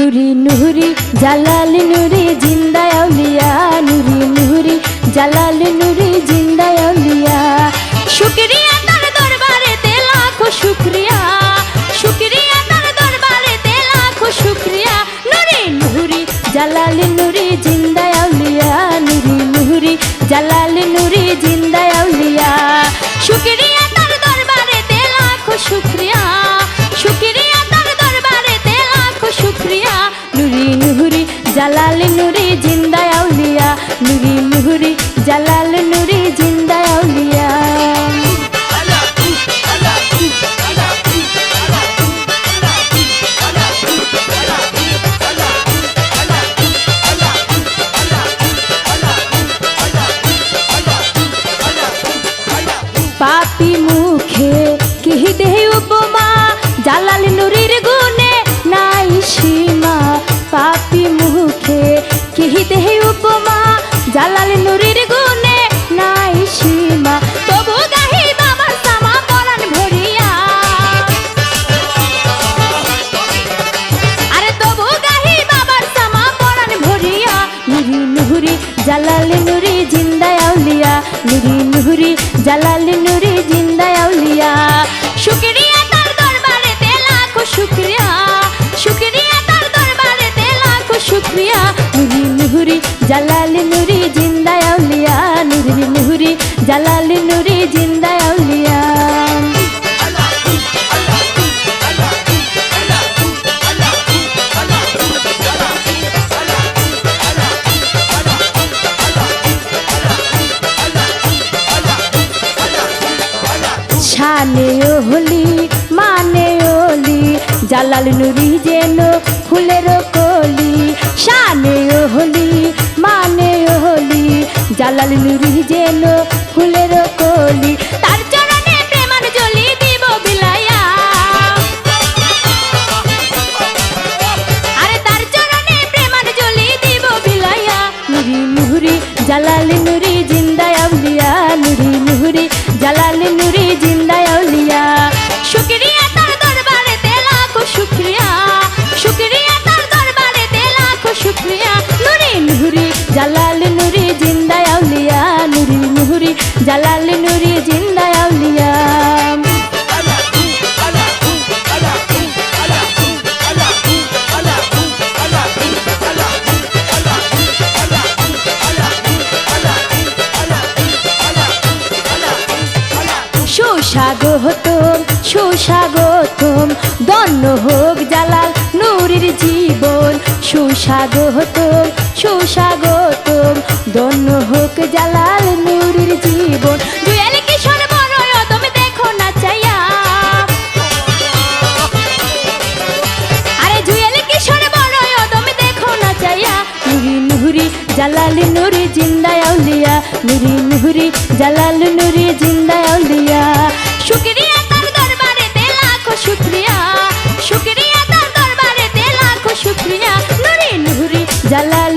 নুরি নুহুরি জালাল নুরি জিন্দা আউলিয়া, নুরি নুহুরি জালাল নুরি জিন্দা আউলিয়া। শুকরিয়া তার দরবারে তে লাখো শুকরিয়া জালাল নুরি জিন্দা আউলিয়া। পাপি মুখে উপমা, জালাল নুরির গুণে নাই সীমা। পাপি মুখে উপমা, জালাল নুরির জালাল নুরি জিন্দা আউলিয়া, নুরি নুরি, জালাল নুরি জিন্দা শানে হলি মানে ওলি জালাল নুরি যেন ফুলের কলি। শানে হলি জালাল নুরি যেন ফুলের কলি, তার চরণে প্রেমান জলি দিব বিলায়া। আরে তার চরণে প্রেমান জলি দিব বিলায়া। নুরি নুরি, জালাল নুরি জিন্দা আউলিয়া। নুরি নুরি, জালাল নুরি জিন্দা আউলিয়া। শুকরিয়া তার দরবারে তে লাখো শুকরিয়া। শুকরিয়া তার দরবারে তে লাখো শুকরিয়া। নুরি নুরি, জালাল জালাল নুরি জিন্দা আউলিয়া। সুস্বাগতম সুস্বাগতম দন্ন হোক জালাল নুরির জীবন। সুস্বাগতম। সুস্বাগতম দন্ন হোক জালাল নুরির জীবন। জুয়েল কিশোর বড় তুমি দেখো না চাইয়া আরে জুয়েল কিশোর বড় তুমি দেখো না চাইয়া নুরি নুরি জালাল নুরি জিন্দা আউলিয়া। নুরি নুরি জালাল নুরি জিন্দা আউলিয়া। শুকরিয়া তার দরবারে তে লাখো শুকরিয়া। শুকরিয়া তার দরবারে তে লাখো শুকরিয়া। নুরি নুরি জালাল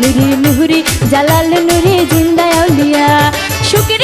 নুরি মুহুরি জালাল নুরি জিন্দা আউলিয়া। সুখে